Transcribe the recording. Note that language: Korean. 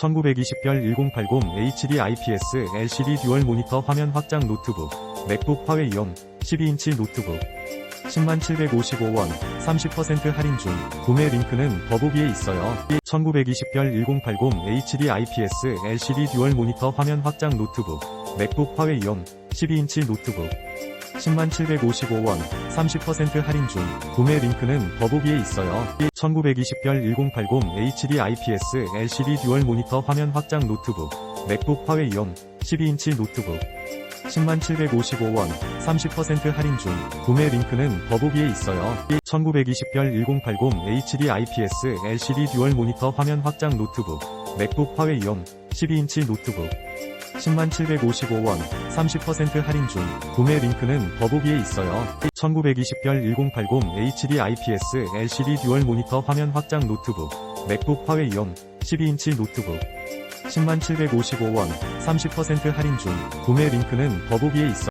1920별 1080 HD IPS LCD 듀얼 모니터 화면 확장 노트북, 맥북 화웨이용 12인치 노트북. 10755원 30% 할인 중 구매 링크는 더보기에 있어요. 1920별 1080 HD IPS LCD 듀얼 모니터 화면 확장 노트북, 맥북 화웨이용 12인치 노트북. 10755원 30% 할인 중 구매 링크는 더보기에 있어요. 1920별 1080 HD IPS LCD 듀얼 모니터 화면 확장 노트북, 맥북 화웨이용 12인치 노트북. 10755원 30% 할인 중 구매 링크는 더보기에 있어요. 1920별 1080 HD IPS LCD 듀얼 모니터 화면 확장 노트북, 맥북 화웨이용 12인치 노트북. 10755원 30% 할인 중 구매 링크는 더보기에 있어요. 1920별 1080 HD IPS LCD 듀얼 모니터 화면 확장 노트북, 맥북 화웨이용 12인치 노트북. 10755원 30% 할인 중 구매 링크는 더보기에 있어요.